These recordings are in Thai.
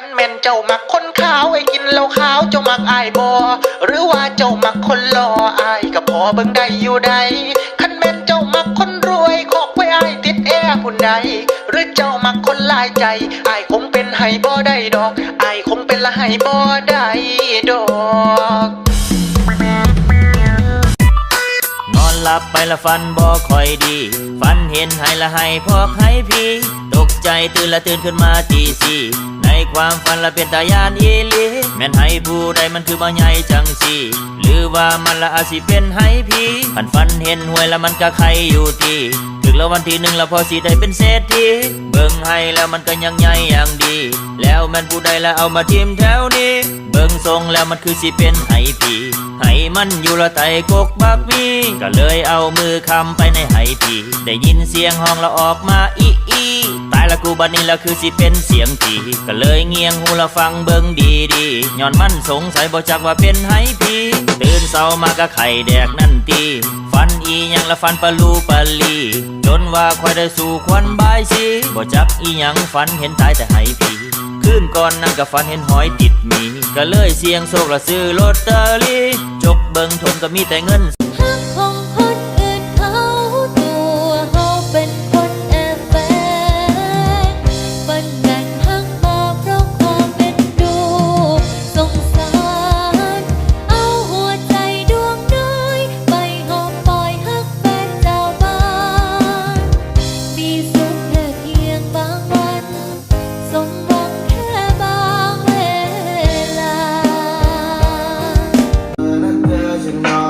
คันแม่นเจ้ามักคนขาวไอ้กินเหล้าขาวเจ้ามักอายบอหรือว่าเจ้ามักคนหล่ออายก็พอเบิ่งได้อยู่ใดคันแม่นเจ้ามักคนรวยขอกไว้อายติดแอร์พุ่นใดหรือเจ้ามักคนลายใจอายคงเป็นไห้บ่ได้ดอกอายคงเป็นละไห้บ่ได้ดอกนอนหลับไปละฟันบ่ค่อยดี ฟันเห็นให้ละให้พอกให้พี่ ตกใจตื่นละตื่นขึ้นมาตีสี่ ในความฝันละเป็นตายานอีลีแม่นให้ผู้ใดมันคือบ่ใหญ่จังสีหรือว่ามันละอาจสิเป็นให้พี่ฝันฝันเห็นหวยละมันก็ใครอยู่ที่ถึงแล้ววันที่หนึ่งละพอสิได้เป็นเศรษฐีเบิ่งให้แล้วมันก็ยังใหญ่อย่างดี แล้วแม่นผู้ใดละเอามาทิมแถวนี้ เบิ่งทรงแล้วมันคือสิเป็นไห้พี่ให้มันอยู่ละไตกกบักมีก็เลยเอามือคำไปในไหผีได้ยินเสียงห้องละออกมาอีอี ตายละกูบัดนี้ละคือสิเป็นเสียงผีก็เลยเงียงหูละฟังเบิ่งดีดีย้อนมันสงสัยบ่จักว่าเป็นไหผีตื่นเศร้ามาก็ไข่แดกนั่นตีฟันอีหยังละฟันปะลูปะลีจนว่าค่อยได้สู่ควันบายสีบ่จักอีหยังฝันเห็นตายแต่ไหผีคืนก่อนนั่งกับฝันเห็นหอยติดมี ก็เลยเสียงโชคละซื้อลอตเตอรี่จกเบิงทนก็มีแต่เงิน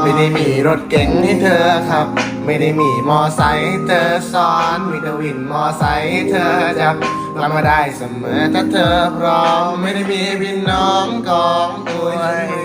ไม่ได้มีรถเก๋งให้เธอขับ ไม่ได้มีมอไซค์เธอซ้อนมีแต่วินมอไซค์เธอจับกลับมาได้เสมอถ้าเธอพร้อม ไม่ได้มีพี่น้องกองอวย